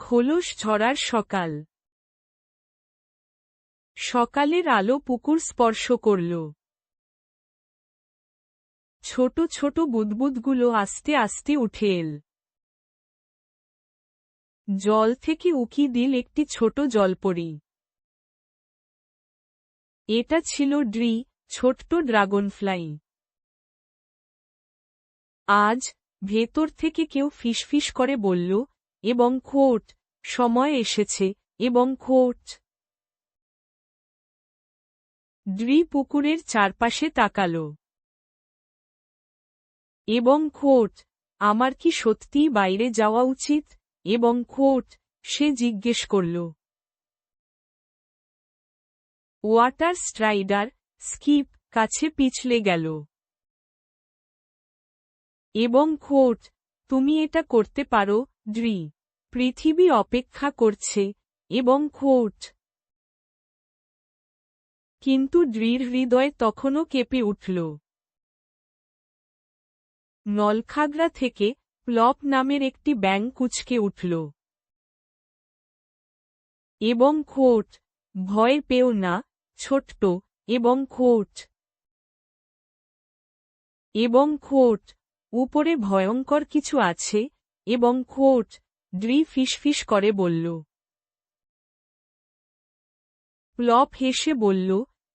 খোলস ঝরার সকাল। সকালের আলো পুকুর স্পর্শ করল। ছোট ছোট বুদবুদগুলো আস্তে আস্তে উঠে এল। জল থেকে উকি দিল একটি ছোট জলপরি। এটা ছিল ড্রি, ছোট্ট ড্রাগনফ্লাই। আজ ভেতর থেকে কেউ ফিসফিস করে বলল এবং খোট, সময় এসেছে, এবং খোট। ড্রি পুকুরের চারপাশে তাকাল। এবং খোট, আমার কি সত্যিই বাইরে যাওয়া উচিত? এবং খোট, সে জিজ্ঞেস করল। ওয়াটার স্ট্রাইডার, স্কিপ, কাছে পিছলে গেল। এবং খোট, তুমি এটা করতে পারো ড্রি পৃথিবী অপেক্ষা করছে এবং খোট কিন্তু ড্রির হৃদয় তখনও কেঁপে উঠল। নলখাগড়া থেকে প্লপ নামের একটি ব্যাং কুচকে উঠল। এবং খোট ভয় পেও না, ছোট্ট এবং খোট এবং খোট উপরে ভয়ঙ্কর কিছু আছে এবং খোট ড্রি ফিসফিস করে বলল। প্লপ হেসে বলল,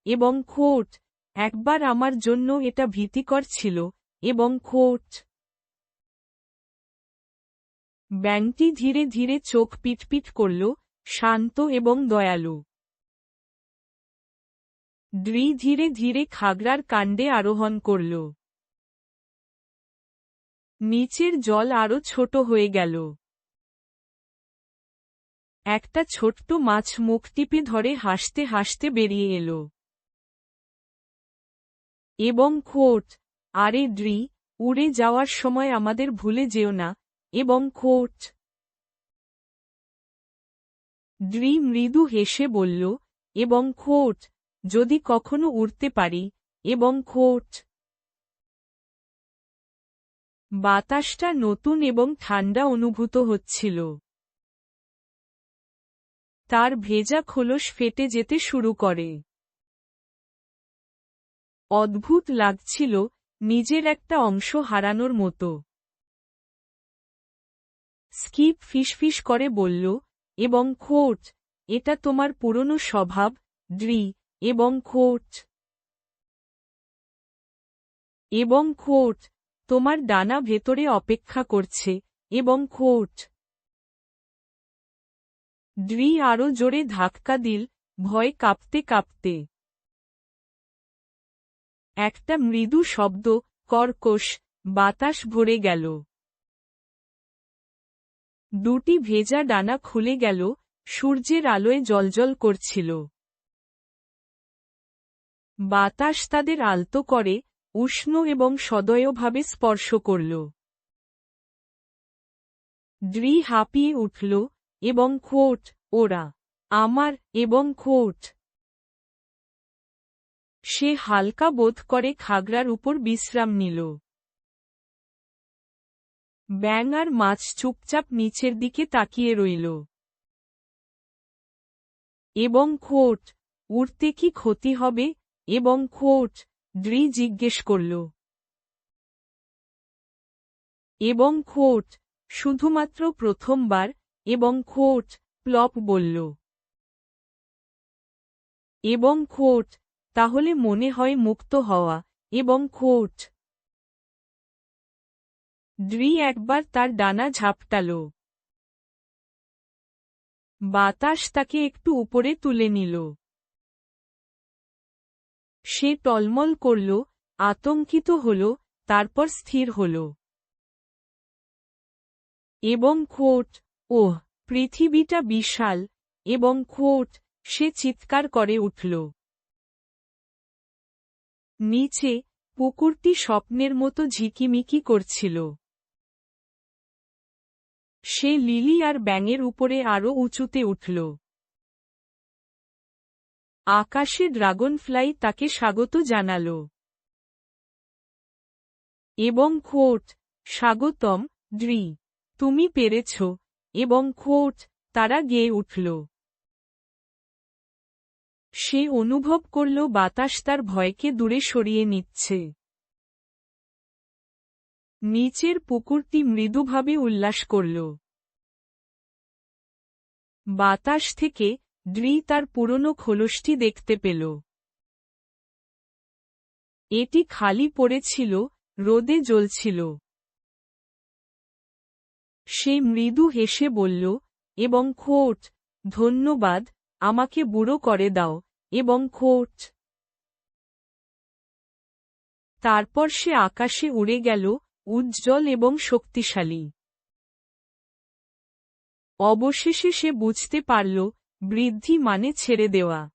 এবং খোট, একবার আমার জন্য এটা ভীতিকর ছিল, এবং খোট। ব্যাংটি ধীরে ধীরে চোখ পিটপিট করল, শান্ত এবং দয়ালু। ড্রি ধীরে ধীরে খাগড়ার কাণ্ডে আরোহণ করল। নিচের জল আরও ছোট হয়ে গেল। একটা ছোট্ট মাছ মুখ টিপে ধরে হাসতে হাসতে বেরিয়ে এল। এবং খোট, আরে ড্রি, উড়ে যাওয়ার সময় আমাদের ভুলে যেও না। এবং খোট। ড্রি মৃদু হেসে বলল, এবং খোট, যদি কখনো উড়তে পারি। এবং খোট। বাতাসটা নতুন এবং ঠান্ডা অনুভূত হচ্ছিল। তার ভেজা খোলস ফেটে যেতে শুরু করে। অদ্ভুত লাগছিল নিজের একটা অংশ হারানোর মতো। স্কিপ ফিসফিস করে বলল, এবং খোট, এটা তোমার পুরনো স্বভাব, ড্রি, এবং খোট। এবং খোট তোমার ডানা ভেতরে অপেক্ষা করছে, এবং খোট। ড্রি আরও জোরে ধাক্কা দিল, ভয় কাঁপতে কাঁপতে। একটা মৃদু শব্দ, কর্কশ, বাতাস ভরে গেল। দুটি ভেজা ডানা খুলে গেল, সূর্যের আলোয় জলজল করছিল। বাতাস তাদের আলতো করে উষ্ণ এবং সদয়ভাবে স্পর্শ করল। ড্রি হাঁপিয়ে উঠল, এবং খোট, ওরা, আমার, এবং খোট। সে হালকা বোধ করে খাগড়ার উপর বিশ্রাম নিল। ব্যাং আর মাছ চুপচাপ নিচের দিকে তাকিয়ে রইল। এবং খোট, উড়তে কি ক্ষতি হবে, এবং খোট ড্রি জিজ্ঞেস করল। এবং খোট, শুধুমাত্র প্রথমবার, এবং খোট, প্লপ বলল। এবং খোট, তাহলে মনে হয় মুক্ত হওয়া, এবং খোট। ড্রি একবার তার ডানা ঝাপটাল। বাতাস তাকে একটু উপরে তুলে নিল। সে টলমল করল, আতঙ্কিত হল, তারপর স্থির হল। এবং খোট, ওহ, পৃথিবীটা বিশাল, এবং খোট, সে চিৎকার করে উঠল। নিচে, পুকুরটি স্বপ্নের মতো ঝিকিমিকি করছিল। সে লিলি আর ব্যাঙের উপরে আরও উঁচুতে উঠল। আকাশে ড্রাগনফ্লাই তাকে স্বাগত জানাল। এবং খোট, স্বাগতম ড্রি তুমি পেরেছ, এবং খোট, তারা গেয়ে উঠল। সে অনুভব করল বাতাস তার ভয়কে দূরে সরিয়ে নিচ্ছে। নিচের পুকুরটি মৃদুভাবে উল্লাস করল। বাতাস থেকে ড্রি তার পুরনো খোলসটি দেখতে পেল। এটি খালি পড়েছিল, রোদে জ্বলছিল। সে মৃদু হেসে বলল, এবং খোট, ধন্যবাদ, আমাকে বুড়ো করে দাও, এবং খোট। তারপর সে আকাশে উড়ে গেল, উজ্জ্বল এবং শক্তিশালী। অবশেষে সে বুঝতে পারল বৃদ্ধি মানে ছেড়ে দেওয়া।